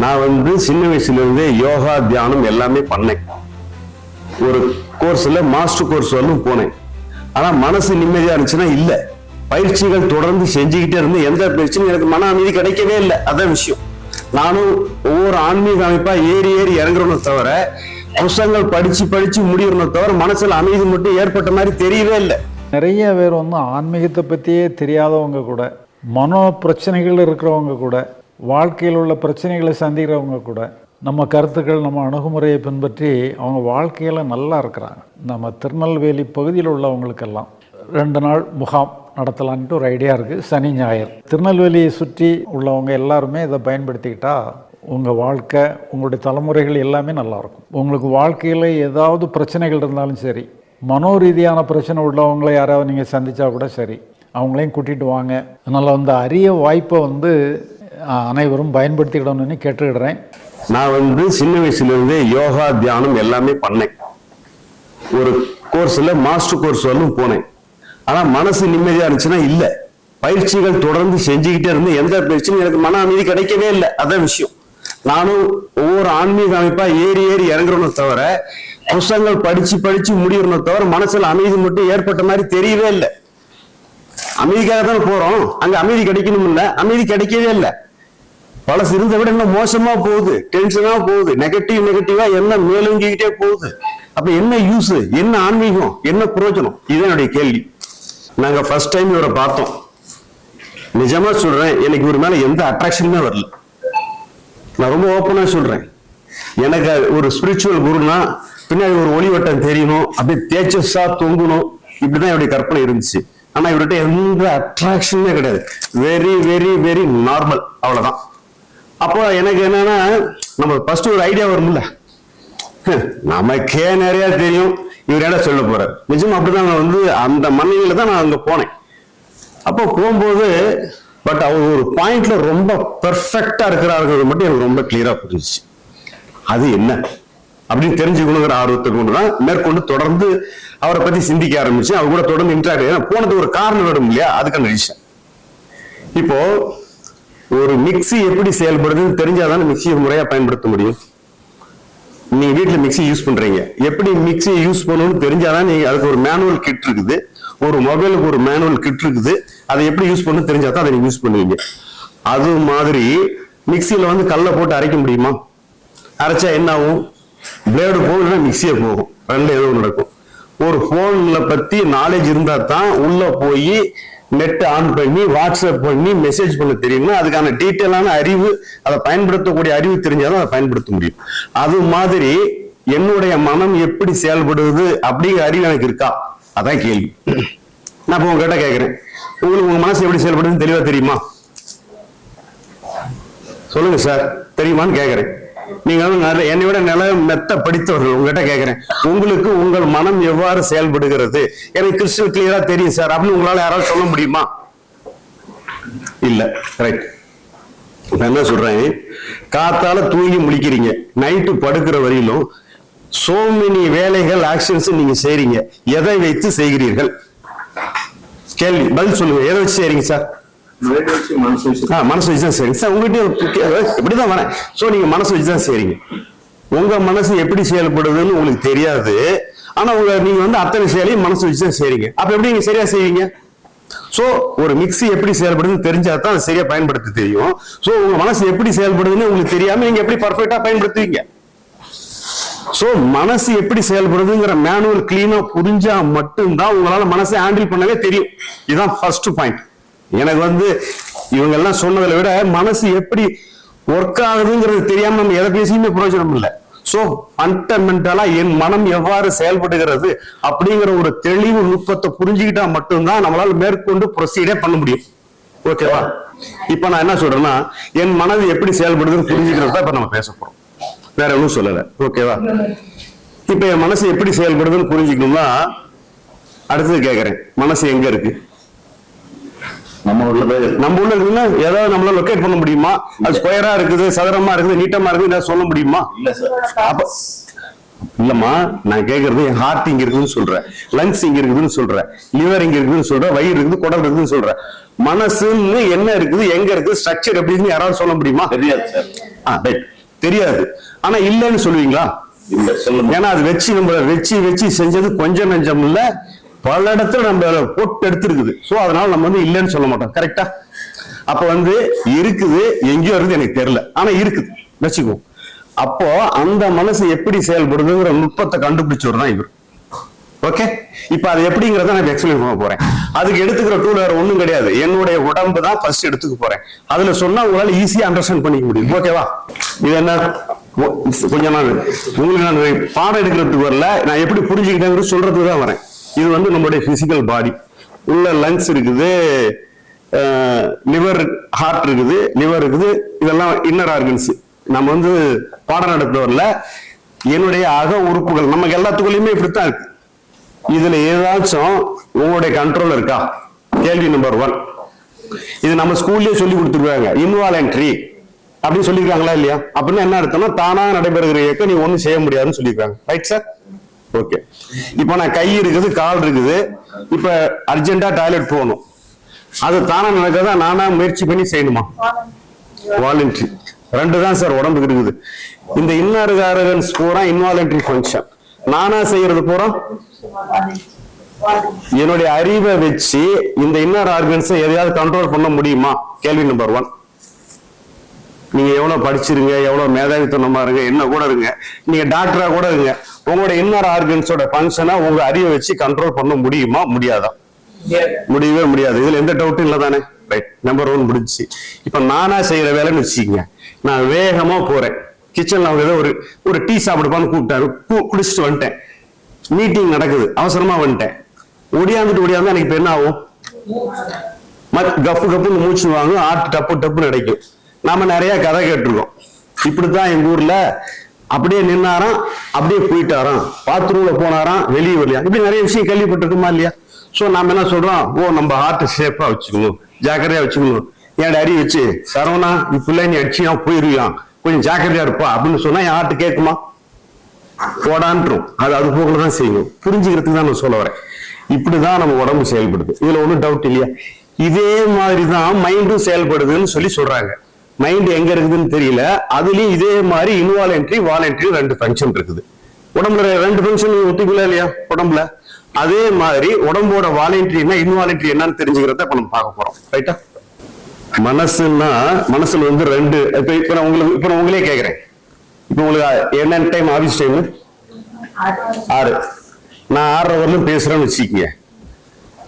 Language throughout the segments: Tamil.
நான் வந்து சின்ன வயசுலேருந்தே யோகா தியானம் எல்லாமே பண்ணேன். ஒரு கோர்ஸில் மாஸ்டர் கோர்ஸ் வரலும் போனேன். ஆனால் மனசு நிம்மதியாக இருந்துச்சுன்னா இல்லை. பயிற்சிகள் தொடர்ந்து செஞ்சுக்கிட்டே இருந்து எந்த பிரச்சனையும் எனக்கு மன அமைதி கிடைக்கவே இல்லை. அதான் விஷயம். நானும் ஒவ்வொரு ஆன்மீக அமைப்பாக ஏறி ஏறி இறங்குறோன்னு தவிர புஸ்தகங்கள் படித்து படித்து முடியணும் தவிர மனசில் அமைதி மட்டும் ஏற்பட்ட மாதிரி தெரியவே இல்லை. நிறைய பேர் வந்து ஆன்மீகத்தை பற்றியே தெரியாதவங்க கூட மனோ பிரச்சனைகள் இருக்கிறவங்க கூட வாழ்க்கையில் உள்ள பிரச்சனைகளை சந்திக்கிறவங்க கூட நம்ம கருத்துக்கள் நம்ம அணுகுமுறையை பின்பற்றி அவங்க வாழ்க்கையில் நல்லா இருக்கிறாங்க. நம்ம திருநெல்வேலி பகுதியில் உள்ளவங்களுக்கெல்லாம் ரெண்டு நாள் முகாம் நடத்தலான்ட்டு ஒரு ஐடியா இருக்குது சனி ஞாயிறு. திருநெல்வேலியை சுற்றி உள்ளவங்க எல்லாருமே இதை பயன்படுத்திக்கிட்டா உங்கள் வாழ்க்கை உங்களுடைய தலைமுறைகள் எல்லாமே நல்லாயிருக்கும் உங்களுக்கு வாழ்க்கையில் ஏதாவது பிரச்சனைகள் இருந்தாலும் சரி மனோ ரீதியான பிரச்சனை உள்ளவங்களை யாராவது நீங்கள் சந்தித்தா கூட சரி அவங்களையும் கூட்டிகிட்டு வாங்க. அதனால் அந்த அரிய வாய்ப்பை வந்து அனைவரும் பயன்படுத்திக்கிடணும்னு கேட்டுக்கிடுறேன். நான் வந்து சின்ன வயசுலேருந்தே யோகா தியானம் எல்லாமே பண்ணேன். ஒரு கோர்ஸில் மாஸ்டர் கோர்ஸ் வரலும் போனேன். ஆனால் மனசு நிம்மதியாக இருந்துச்சுன்னா இல்லை. பயிற்சிகள் தொடர்ந்து செஞ்சுக்கிட்டே இருந்து எந்த பிரச்சனையும் எனக்கு மன அமைதி கிடைக்கவே இல்லை. அதான் விஷயம். நானும் ஒவ்வொரு ஆன்மீக அமைப்பா ஏறி ஏறி இறங்குறோன்னு தவிர புஸ்தகங்கள் படிச்சு படிச்சு முடியணும் தவிர மனசுல அமைதி மட்டும் ஏற்பட்ட மாதிரி தெரியவே இல்லை. அமைதிக்காக தான் போறோம். அங்க அமைதி கிடைக்கணும் இல்ல. அமைதி கிடைக்கவே இல்லை. பழசு இருந்த விட இன்னும் மோசமா போகுது டென்ஷனா போகுது நெகட்டிவ் நெகட்டிவா என்ன மேலோங்கிக்கிட்டே போகுது. அப்ப என்ன யூஸ் என்ன ஆன்மீகம் என்ன பிரயோஜனம் இதுதான் என்னுடைய கேள்வி. நாங்க ஃபர்ஸ்ட் டைம் இவரை பார்த்தோம். நிஜமா சொல்றேன் எனக்கு இவர் மேல எந்த அட்ராக்ஷனுமே வரல. நான் ரொம்ப ஓப்பனா சொல்றேன். எனக்கு ஒரு ஸ்பிரிச்சுவல் குருனா பின்னாடி ஒரு ஒளிவட்டம் தெரியணும் அப்படியே தேச்சஸா தொங்கணும். இப்படிதான் என்னுடைய கற்பனை இருந்துச்சு. ஆனா இவர்கிட்ட எந்த அட்ராக்ஷனுமே கிடையாது. வெரி வெரி வெரி நார்மல் அவ்வளவுதான். அப்போ எனக்கு என்னன்னா நம்ம ஃபர்ஸ்ட் ஒரு ஐடியா வரும்ல. நமக்கே நிறைய தெரியும். இவர் என்ன சொல்ல போறார்? நிஜம் அப்படிதான் நான் வந்து அந்த மண்ணில தான் நான் அங்க போனேன். அப்போ போகும்போது பட் அவர் ஒரு பாயிண்ட்ல ரொம்ப பெர்ஃபெக்டா இருக்கிறாருங்கிறது மட்டும் எனக்கு ரொம்ப கிளியரா புரிஞ்சிச்சு. அது என்ன? அப்படின்னு தெரிஞ்சுக்கணுங்கிற ஆர்வத்தை கொண்டு தான் மேற்கொண்டு தொடர்ந்து அவரை பத்தி சிந்திக்க ஆரம்பிச்சு அவர் கூட தொடர்ந்து இன்ட்ராக்ட் ஏன்னா போனது ஒரு காரணம் வேணும் இல்லையா? அதுக்கான ரீசன் இப்போ ஒரு மிக்ஸி எப்படி செயல்படுதுன்னு தெரிஞ்சாதானே மிக்சியை முறையா பயன்படுத்த முடியும்? நீங்க வீட்டில் மிக்ஸி யூஸ் பண்றீங்க. எப்படி மிக்ஸி யூஸ் பண்ணணும்னு தெரிஞ்சாதான் நீங்க அதுக்கு ஒரு மேனுவல் கிட் இருக்குது. ஒரு மொபைலுக்கு ஒரு மேனுவல் கிட் இருக்குது. அதை எப்படி யூஸ் பண்ணணும் தெரிஞ்சாதான் அதை நீங்க யூஸ் பண்ணுவீங்க. அது மாதிரி மிக்சியில வந்து கல்லை போட்டு அரைக்க முடியுமா? அரைச்சா என்ன ஆகும் பிளேடு போகும் இல்லைன்னா மிக்சியே போகும். ரெண்டு ஏதோ நடக்கும். ஒரு போன்ல பத்தி நாலேஜ் இருந்தா தான் உள்ள போய் நெட் ஆன் பண்ணி வாட்ஸ்அப் பண்ணி மெசேஜ் பண்ண தெரியும்னா அதுக்கான டீட்டெயிலான அறிவு அதை பயன்படுத்தக்கூடிய அறிவு தெரிஞ்சாதான் அதை பயன்படுத்த முடியும். அது மாதிரி என்னுடைய மனம் எப்படி செயல்படுவது அப்படிங்கிற அறிவு எனக்கு இருக்கா? அதான் கேள்வி. நான் இப்போ உங்ககிட்ட கேட்குறேன் உங்களுக்கு உங்க மனசு எப்படி செயல்படுதுன்னு தெளிவா தெரியுமா? சொல்லுங்க சார் தெரியுமான்னு கேட்குறேன் நீங்க வந்து என்னை விட நில மெத்த படித்தவர்கள் உங்ககிட்ட கேட்கிறேன் உங்களுக்கு உங்கள் மனம் எவ்வாறு செயல்படுகிறது? எனக்கு கிறிஸ்டல் கிளியரா தெரியும் சார். அப்படின்னு உங்களால யாராவது சொல்ல முடியுமா? இல்ல. ரைட் என்ன சொல்றேன்? காத்தால தூங்கி முழிக்கிறீங்க. நைட்டு படுக்கிற வரையிலும் சோ மெனி வேலைகள் ஆக்ஷன்ஸ் நீங்க செய்றீங்க. எதை வைத்து செய்கிறீர்கள்? கேள்வி. பதில் சொல்லுங்க. எதை வச்சு செய்றீங்க சார்? மனசு வச்சு ஆ, வச்சு தான் சரிங்க சார் உங்ககிட்ட இப்படிதான் வரேன் சோ நீங்க மனசு வச்சு தான் செய்றீங்க. உங்க மனசு எப்படி செயல்படுதுன்னு உங்களுக்கு தெரியாது. ஆனா உங்க நீங்க வந்து அத்தனை செயலையும் மனசு வச்சு தான் செய்றீங்க. அப்ப எப்படி நீங்க சரியா செய்வீங்க? சோ ஒரு மிக்ஸி எப்படி செயல்படுதுன்னு தெரிஞ்சா தான் அது சரியா பயன்படுத்த தெரியும். சோ உங்க மனசு எப்படி செயல்படுதுன்னு உங்களுக்கு தெரியாம நீங்க எப்படி பர்ஃபெக்டா பயன்படுத்துவீங்க? சோ மனசு எப்படி செயல்படுதுங்கிற மேனுவல் கிளீனா புரிஞ்சா மட்டும்தான் உங்களால மனசை ஹேண்டில் பண்ணவே தெரியும். இதுதான் ஃபர்ஸ்ட் பாயிண்ட் எனக்கு வந்து இவங்க எல்லாம் சொன்னதை விட மனசு எப்படி ஒர்க் ஆகுதுங்கிறது தெரியாம நம்ம எதை பேசியுமே பிரயோஜனம் இல்லை. சோ ஃபண்டமெண்டலா என் மனம் எவ்வாறு செயல்படுகிறது அப்படிங்கிற ஒரு தெளிவு நுட்பத்தை புரிஞ்சுக்கிட்டா மட்டும்தான் நம்மளால மேற்கொண்டு ப்ரொசீடே பண்ண முடியும். ஓகேவா இப்ப நான் என்ன சொல்றேன்னா என் மனது எப்படி செயல்படுதுன்னு புரிஞ்சுக்கிறது தான் இப்ப நம்ம பேச போறோம். வேற எதுவும் சொல்லல. ஓகேவா இப்ப என் மனசு எப்படி செயல்படுதுன்னு புரிஞ்சுக்கணும்னா அடுத்தது கேக்குறேன். மனசு எங்க இருக்கு? நம்ம உள்ளது நம்ம உள்ள இருக்குன்னா ஏதாவது நம்மளால லொக்கேட் பண்ண முடியுமா? அது ஸ்கொயரா இருக்குது சதுரமா இருக்குது நீட்டமா இருக்குது ஏதாவது சொல்ல முடியுமா? இல்ல சார் இல்லம்மா நான் கேக்குறது என் ஹார்ட் இங்க இருக்குதுன்னு சொல்றேன் லங்ஸ் இங்க இருக்குதுன்னு சொல்றேன் லிவர் இங்க இருக்குதுன்னு சொல்றேன் வயிறு இருக்குது குடல் இருக்குதுன்னு சொல்றேன் மனசுன்னு என்ன இருக்குது எங்க இருக்குது ஸ்ட்ரக்சர் எப்படின்னு யாராவது சொல்ல முடியுமா? தெரியாது சார். தெரியாது. ஆனா இல்லைன்னு சொல்லுவீங்களா? ஏன்னா அது வச்சு நம்ம வச்சு வச்சு செஞ்சது கொஞ்சம் நெஞ்சம் இல்ல பல இடத்துல நம்ம போட்டு எடுத்திருக்குது. சோ அதனால நம்ம வந்து இல்லைன்னு சொல்ல மாட்டோம். கரெக்டா அப்ப வந்து இருக்குது எங்கேயோ இருந்து எனக்கு தெரியல. ஆனா இருக்குது. வச்சுக்கோ. அப்போ அந்த மனசு எப்படி செயல்படுதுங்கிற நுட்பத்தை கண்டுபிடிச்சவர் தான் இவர். ஓகே இப்ப அது எப்படிங்கறத நான் எக்ஸ்பிளைன் பண்ண போறேன். அதுக்கு எடுத்துக்கிற டூல் வேற ஒண்ணும் கிடையாது. என்னுடைய உடம்பு தான் ஃபர்ஸ்ட் எடுத்துக்க போறேன். அதுல சொன்னா உங்களால ஈஸியா அண்டர்ஸ்டாண்ட் பண்ணிக்க முடியும். ஓகேவா இது என்ன? கொஞ்ச நாள். நான் உங்களுக்கு நான் பாடம் எடுக்கிறதுக்கு வரல. நான் எப்படி புரிஞ்சுக்கிட்டேங்கிறது சொல்றதுக்கு தான் வரேன். இது வந்து நம்மளுடைய பிசிக்கல் பாடி உள்ள லங்ஸ் இருக்குது லிவர் ஹார்ட் இருக்குது லிவர் இருக்குது இதெல்லாம் இன்னர் ஆர்கன்ஸ் நம்ம வந்து பாடம் நடத்த என்னுடைய அக உறுப்புகள் நமக்கு எல்லாத்துக்குள்ளயுமே இப்படித்தான் இருக்கு. இதுல ஏதாச்சும் உங்களுடைய கண்ட்ரோல் இருக்கா? கேள்வி நம்பர் ஒன் இது நம்ம ஸ்கூல்லயே சொல்லி கொடுத்துருக்காங்க இன்வாலன்ட்ரி அப்படின்னு சொல்லியிருக்காங்களா இல்லையா? அப்படின்னா என்ன அர்த்தம்னா தானாக நடைபெறுகிற இயக்கம் நீ ஒன்றும் செய்ய முடியாதுன்னு சொல்லியிருக்காங்க ரைட் சார் ஓகே இப்போ நான் கை இருக்குது கால் இருக்குது. இப்ப அர்ஜென்ட்டா டாய்லெட் போகணும். அது தானா நடக்கிறதா நானா முயற்சி பண்ணி செய்யணுமா? வாலண்டரி ரெண்டு தான் சார் உடம்புக்கு இருக்குது. இந்த இன்னர் பூரா இன்வாலண்டரி ஃபங்க்ஷன் நானா செய்யறது பூரா? என்னுடைய அறிவை வச்சு இந்த இன்னர் ஆர்கன்ஸை எதையாவது கண்ட்ரோல் பண்ண முடியுமா? கேள்வி நம்பர் ஒன் நீங்க எவ்வளவு படிச்சிருங்க எவ்வளவு மேதாவித்தனமா இருங்க என்ன கூட இருங்க. நீங்க டாக்டரா கூட இருங்க. உங்களோட இன்னர் ஆர்கன்ஸோட ஃபங்க்ஷனை உங்க அறிவை வச்சு கண்ட்ரோல் பண்ண முடியுமா முடியாதா? முடியவே முடியாது. இதுல எந்த டவுட்டும் இல்ல தானே ரைட் நம்பர் ஒன் முடிஞ்சுச்சு. இப்ப நானா செய்யற வேலைன்னு வச்சுக்கோங்க. நான் வேகமா போறேன். கிச்சன்ல அவங்க ஏதோ ஒரு ஒரு டீ சாப்பிடுப்பான்னு கூப்பிட்டாரு. குடிச்சிட்டு வந்துட்டேன். மீட்டிங் நடக்குது. அவசரமா வந்துட்டேன். ஒடியாந்துட்டு ஒடியாந்து எனக்கு இப்ப என்ன ஆகும்? கப்பு கப்புன்னு மூச்சு வாங்கும். ஆட்டு டப்பு டப்புன்னு கிடைக்கும் நாம நிறைய கதை கேட்டிருக்கோம். இப்படித்தான் எங்க ஊர்ல அப்படியே நின்னாராம் அப்படியே போயிட்டாராம். பாத்ரூம்ல போனாராம் வெளியே வரலையா? இப்படி நிறைய விஷயம் கேள்விப்பட்டிருக்குமா இல்லையா? சோ நாம என்ன சொல்றோம்? ஓ நம்ம ஹார்ட் சேஃபா வச்சுக்கணும் ஜாக்கிரதையா வச்சுக்கணும் என் அடி வச்சு சரவணா இப்படிலாம் நீ அடிச்சியா போயிருவியான் கொஞ்சம் ஜாக்கிரதையா இருப்பா அப்படின்னு சொன்னா என் ஹார்ட் கேட்குமா? போடான்றும். அது அது போகல தான் செய்யணும் புரிஞ்சுக்கிறதுக்கு தான் நான் சொல்ல வரேன். இப்படிதான் நம்ம உடம்பு செயல்படுது. இதுல ஒண்ணும் டவுட் இல்லையா? இதே மாதிரி தான் மைண்டும் செயல்படுதுன்னு சொல்லி சொல்றாங்க. மைண்ட் எங்க இருக்குதுன்னு தெரியல. அதுலயும் இதே மாதிரி இன்வாலன்ட்ரி வாலன்ட்ரி ரெண்டு ஃபங்க்ஷன் இருக்குது. உடம்புல ரெண்டு ஃபங்க்ஷன் ஒத்துக்கல இல்லையா? உடம்புல. அதே மாதிரி உடம்போட வாலன்ட்ரினா இன்வாலன்ட்ரி என்னன்னு தெரிஞ்சுக்கிறத இப்ப நம்ம பார்க்க போறோம். ரைட்டா மனசுன்னா மனசுல வந்து ரெண்டு இப்ப இப்ப நான் உங்களுக்கு இப்ப நான் உங்களே கேக்குறேன். இப்ப உங்களுக்கு என்ன டைம் ஆபீஸ் டைம் ஆறு. நான் ஆறரை வரலும் பேசுறேன்னு வச்சுக்கீங்க.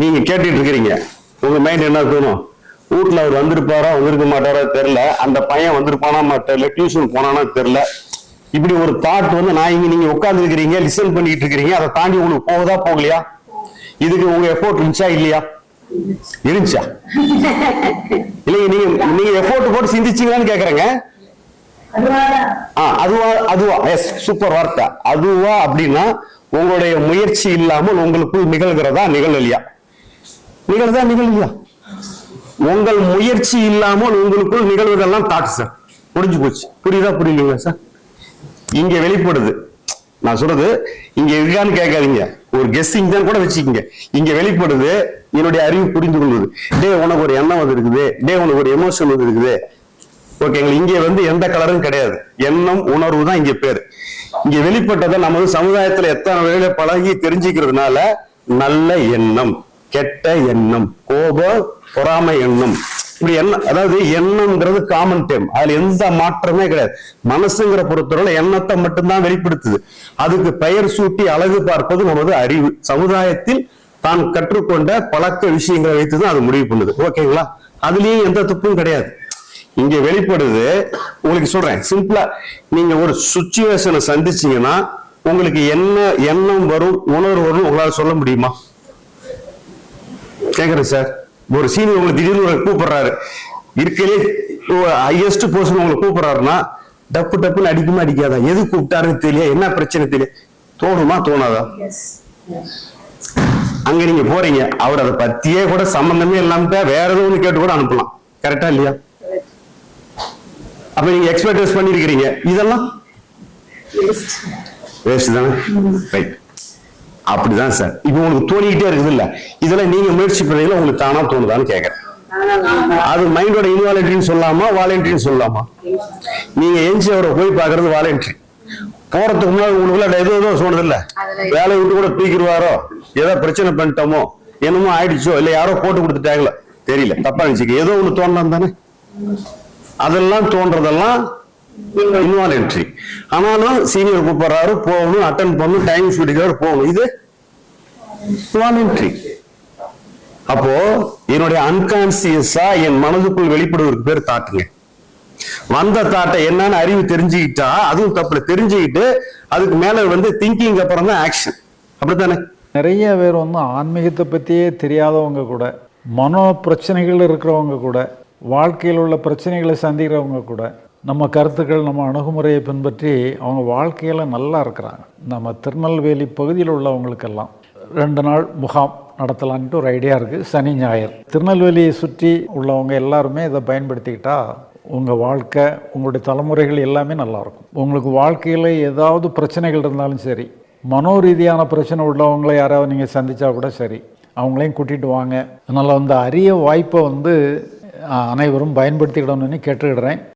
நீங்க கேட்டுட்டு இருக்கிறீங்க. உங்க மைண்ட் என்ன தோணும் வீட்டில் அவர் வந்திருப்பாரா வந்திருக்க மாட்டாரா தெரில அந்த பையன் வந்திருப்பானா தெரியல டியூஷன் போனானா தெரில இப்படி ஒரு தாட் வந்து நான் இங்கே நீங்கள் உட்காந்துருக்கிறீங்க லிசன் பண்ணிக்கிட்டு இருக்கிறீங்க அதை தாண்டி உங்களுக்கு போகுதா போகலையா? இதுக்கு உங்க எஃபோர்ட் இருந்துச்சா இல்லையா? இருந்துச்சா? இல்லைங்க நீங்க நீங்க எஃபோர்ட் போட்டு சிந்திச்சீங்களான்னு கேக்குறேங்க. ஆ, அதுவா அதுவா எஸ் சூப்பர் வார்த்தை. அதுவா அப்படின்னா உங்களுடைய முயற்சி இல்லாமல் உங்களுக்குள் நிகழ்கிறதா நிகழலையா? நிகழ்தா நிகழலையா? உங்கள் முயற்சி இல்லாமல் உங்களுக்குள் நிகழ்வதெல்லாம் தாட் சார். புரிஞ்சு போச்சு. புரியுதா புரியலீங்களா சார்? இங்க வெளிப்படுது. நான் சொல்றது இங்க இருக்கான்னு கேட்காதீங்க. ஒரு கெஸ்டிங் தான் கூட வச்சுக்கோங்க. இங்க வெளிப்படுது என்னுடைய அறிவு புரிந்து கொள்வது. டே உனக்கு ஒரு எண்ணம் வந்து இருக்குது டே உனக்கு ஒரு எமோஷன் வந்து இருக்குது ஓகேங்களா இங்க வந்து எந்த கலரும் கிடையாது. எண்ணம் உணர்வு தான் இங்க பேர். இங்க வெளிப்பட்டதை நமது சமுதாயத்துல எத்தனை வேலை பழகி தெரிஞ்சுக்கிறதுனால நல்ல எண்ணம் கெட்ட எண்ணம் கோபம் பொறாமை எண்ணம். இப்படி எண்ணம் அதாவது எண்ணம்ன்றது காமன் டேம் அதுல எந்த மாற்றமே கிடையாது. மனசுங்கிற பொறுத்தவரை எண்ணத்தை மட்டும்தான் வெளிப்படுத்துது. அதுக்கு பெயர் சூட்டி அழகு பார்ப்பது நமது அறிவு. சமுதாயத்தில் தான் கற்றுக்கொண்ட பழக்க விஷயங்களை வைத்துதான் அது முடிவு பண்ணுது. ஓகேங்களா? அதுலயும் எந்த தப்பும் கிடையாது. இங்க வெளிப்படுது உங்களுக்கு சொல்றேன். சிம்பிளா நீங்க ஒரு சுச்சுவேஷனை சந்திச்சீங்கன்னா உங்களுக்கு என்ன எண்ணம் வரும் உணர்வு வரும் உங்களால சொல்ல முடியுமா? கேக்குறேன் சார் ஒரு சீனியர் உங்களை திடீர்னு ஒரு கூப்பிடுறாரு. இருக்கலே ஹையஸ்ட் பர்சன் உங்களை கூப்பிடுறாருன்னா டப்பு டப்புன்னு அடிக்குமா அடிக்காதா? எது கூப்பிட்டாருன்னு தெரியல என்ன பிரச்சனை தெரியல. தோணுமா தோணாதா? அங்க நீங்க போறீங்க அவர் அதை பத்தியே கூட சம்பந்தமே இல்லாம வேற ஏதோ ஒண்ணு கேட்டு கூட அனுப்பலாம். கரெக்டா இல்லையா? அப்ப நீங்க எக்ஸ்பெக்டேஸ் பண்ணிருக்கிறீங்க. இதெல்லாம்? வேஸ்ட் தானே? ரைட் அப்படிதான் சார். இப்போ உங்களுக்கு தோணிக்கிட்டே இருக்குது இல்ல? இதெல்லாம் நீங்க முயற்சி பண்ணீங்களா உங்களுக்கு தானா தோணுதான்னு கேட்கறேன் அது மைண்டோட இன்வாலன்ட்ரின்னு சொல்லலாமா வாலண்ட்ரின்னு சொல்லலாமா நீங்க எஞ்சி அவரை போய் பார்க்கறது வாலண்ட்ரி போறதுக்கு முன்னாடி உங்களுக்குள்ள எதுவும் எதுவும் சொன்னது இல்ல? வேலையை விட்டு கூட தூக்கிடுவாரோ? ஏதோ பிரச்சனை பண்ணிட்டோமோ? என்னமோ ஆயிடுச்சோ? இல்ல யாரோ போட்டு கொடுத்துட்டாங்களோ? தெரியல. தப்பா நினைச்சுக்க. ஏதோ ஒண்ணு தோணலாம் தானே? அதெல்லாம் தோன்றதெல்லாம் இன்வாலன்ட்ரி ஆனாலும் சீனியர் கூப்பிடுறாரு போகணும் அட்டன் பண்ணணும் டைம் ஷூட்டிங்காரு போகணும். இது வாலண்டரி அப்போ என்னுடைய அன்கான்சியஸா என் மனதுக்குள் வெளிப்படுவதற்கு பேர் தாட்டுங்க. வந்த தாட்டை என்னன்னு அறிவு தெரிஞ்சுக்கிட்டா அதுவும் தப்புல. தெரிஞ்சுக்கிட்டு அதுக்கு மேல வந்து திங்கிங் அப்புறம் தான் ஆக்ஷன் அப்படித்தானே? நிறைய பேர் வந்து ஆன்மீகத்தை பற்றியே தெரியாதவங்க கூட மனோ பிரச்சனைகள் இருக்கிறவங்க கூட வாழ்க்கையில் உள்ள பிரச்சனைகளை சந்திக்கிறவங்க கூட நம்ம கருத்துக்கள் நம்ம அணுகுமுறையை பின்பற்றி அவங்க வாழ்க்கையில் நல்லா இருக்கிறாங்க. நம்ம திருநெல்வேலி பகுதியில் உள்ளவங்களுக்கெல்லாம் ரெண்டு நாள் முகாம் நடத்தலான்ட்டு ஒரு ஐடியா இருக்குது சனி ஞாயிறு. திருநெல்வேலியை சுற்றி உள்ளவங்க எல்லாருமே இதை பயன்படுத்திக்கிட்டா உங்கள் வாழ்க்கை உங்களுடைய தலைமுறைகள் எல்லாமே நல்லாயிருக்கும் உங்களுக்கு வாழ்க்கையில் ஏதாவது பிரச்சனைகள் இருந்தாலும் சரி மனோரீதியான பிரச்சனை உள்ளவங்களை யாராவது நீங்கள் சந்தித்தா கூட சரி அவங்களையும் கூட்டிகிட்டு வாங்க. அதனால் வந்து அரிய வாய்ப்பை வந்து அனைவரும் பயன்படுத்திக்கிடணும்னு கேட்டுக்கிடுறேன்.